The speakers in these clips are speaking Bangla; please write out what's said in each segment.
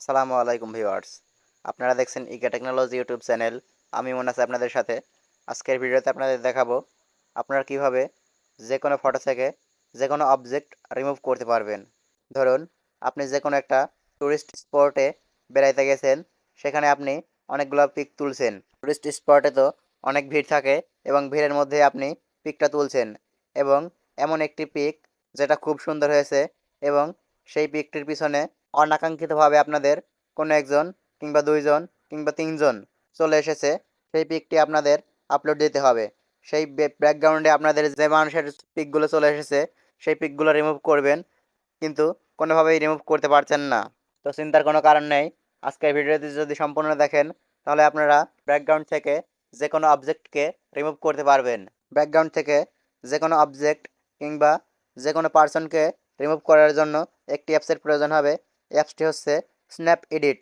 আসসালামু আলাইকুম ভিউয়ার্স। আপনারা দেখছেন ইকে টেকনোলজি ইউটিউব চ্যানেল। আমি মনে আছি আপনাদের সাথে। আজকের ভিডিওতে আপনাদের দেখাবো আপনারা কীভাবে যে কোনো ফটো থেকে যে কোনো অবজেক্ট রিমুভ করতে পারবেন। ধরুন, আপনি যে কোনো একটা টুরিস্ট স্পটে বেড়াইতে গেছেন, সেখানে আপনি অনেকগুলো পিক তুলছেন। টুরিস্ট স্পটে তো অনেক ভিড় থাকে এবং ভিড়ের মধ্যে আপনি পিকটা তুলছেন এবং এমন একটি পিক যেটা খুব সুন্দর হয়েছে এবং সেই পিকটির পিছনে অনাকাঙ্ক্ষিতভাবে আপনাদের কোনো একজন কিংবা দুইজন কিংবা তিনজন চলে এসেছে, সেই পিকটি আপনাদের আপলোড দিতে হবে। সেই ব্যাকগ্রাউন্ডে আপনাদের যে মানুষের পিকগুলো চলে এসেছে, সেই পিকগুলো রিমুভ করবেন, কিন্তু কোনোভাবেই রিমুভ করতে পারছেন না। তো চিন্তার কোনো কারণ নেই। আজকের ভিডিওটি যদি সম্পূর্ণ দেখেন, তাহলে আপনারা ব্যাকগ্রাউন্ড থেকে যে কোনো অবজেক্টকে রিমুভ করতে পারবেন। ব্যাকগ্রাউন্ড থেকে যে কোনো অবজেক্ট কিংবা যে কোনো পার্সনকে রিমুভ করার জন্য একটি অ্যাপসের প্রয়োজন হবে। অ্যাপসটি হচ্ছে স্ন্যাপ এডিট।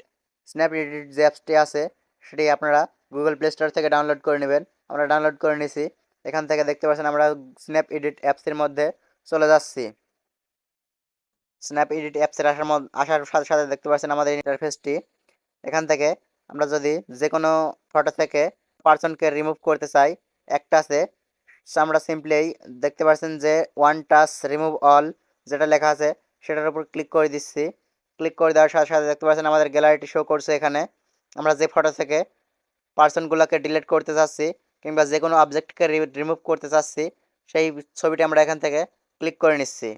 স্ন্যাপ এডিট যে অ্যাপসটি আছে, সেটি আপনারা গুগল প্লে স্টোর থেকে ডাউনলোড করে নেবেন। আমরা ডাউনলোড করে নিছি। এখান থেকে দেখতে পাচ্ছেন আমরা স্ন্যাপ এডিট অ্যাপসের মধ্যে চলে যাচ্ছি। স্ন্যাপ এডিট অ্যাপসের আসার আসার সাথে সাথে দেখতে পাচ্ছেন আমাদের ইন্টারফেসটি এখান থেকে আমরা যদি যে কোনো ফটো থেকে পার্সনকে রিমুভ করতে চাই, একটা আছে আমরা সিম্পলি দেখতে পাচ্ছেন যে ওয়ান টাচ রিমুভ অল যেটা লেখা আছে, সেটার উপর ক্লিক করে দিচ্ছি। ক্লিক করে দেওয়ার সাথে সাথে দেখতে পাচ্ছেন আমাদের গ্যালারিটি শো করছে এখানে। আমরা যে ফটো থেকে পার্সনগুলোকে ডিলিট করতে চাচ্ছি কিংবা যে কোনো অবজেক্টকে রিমুভ করতে চাচ্ছি, সেই ছবিটি আমরা এখান থেকে ক্লিক করে নিচ্ছি।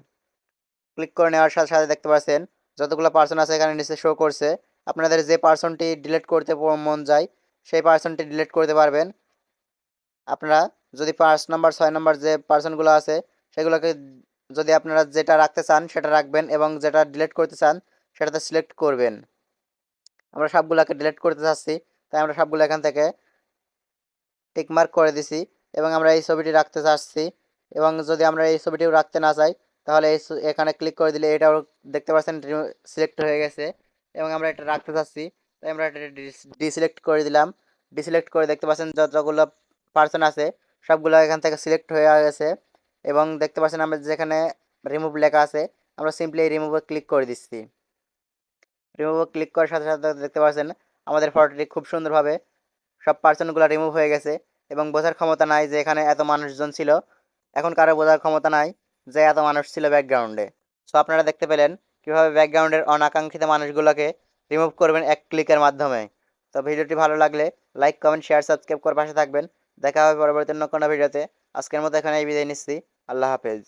ক্লিক করে নেওয়ার সাথে সাথে দেখতে পাচ্ছেন যতগুলো পার্সন আছে এখানে নিচে শো করছে। আপনাদের যে পার্সনটি ডিলিট করতে মন যায়, সেই পার্সনটি ডিলিট করতে পারবেন। আপনারা যদি পাঁচ নম্বর ছয় নম্বর যে পার্সনগুলো আছে, সেগুলোকে যদি আপনারা যেটা রাখতে চান, সেটা রাখবেন এবং যেটা ডিলিট করতে চান সেটাতে সিলেক্ট করবেন। আমরা সবগুলোকে ডিলিট করতে চাচ্ছি, তাই আমরা সবগুলো এখান থেকে টিকমার্ক করে দিছি এবং আমরা এই ছবিটি রাখতে চাচ্ছি এবং যদি আমরা এই ছবিটিও রাখতে না চাই, তাহলে এই এখানে ক্লিক করে দিলে এটাও দেখতে পাচ্ছেন সিলেক্ট হয়ে গেছে এবং আমরা এটা রাখতে চাচ্ছি, তাই আমরা এটা ডিসিলেক্ট করে দিলাম। ডিসিলেক্ট করে দেখতে পাচ্ছেন যতগুলো পার্সন আছে, সবগুলো এখান থেকে সিলেক্ট হয়ে গেছে এবং দেখতে পাচ্ছেন আমরা যেখানে রিমুভ লেখা আছে, আমরা সিম্পলি রিমুভে ক্লিক করে দিচ্ছি। রিমুভে ক্লিক করার সাথে সাথে দেখতে পাচ্ছেন, আমাদের ফটোটি খুব সুন্দরভাবে সব পার্সনগুলো রিমুভ হয়ে গেছে এবং বোঝার ক্ষমতা নাই যে এখানে এত মানুষজন ছিল। এখন কারও বোঝার ক্ষমতা নাই যে এত মানুষ ছিল ব্যাকগ্রাউন্ডে সো আপনারা দেখতে পেলেন কীভাবে ব্যাকগ্রাউন্ডের অনাকাঙ্ক্ষিত মানুষগুলোকে রিমুভ করবেন এক ক্লিকের মাধ্যমে। তো, ভিডিওটি ভালো লাগলে লাইক কমেন্ট শেয়ার সাবস্ক্রাইব করে পাশে থাকবেন। দেখা হবে পরবর্তী অন্য কোনো ভিডিওতে। আজকের মতো এখানে এই বিদায় নিচ্ছি। আল্লাহ হাফেজ।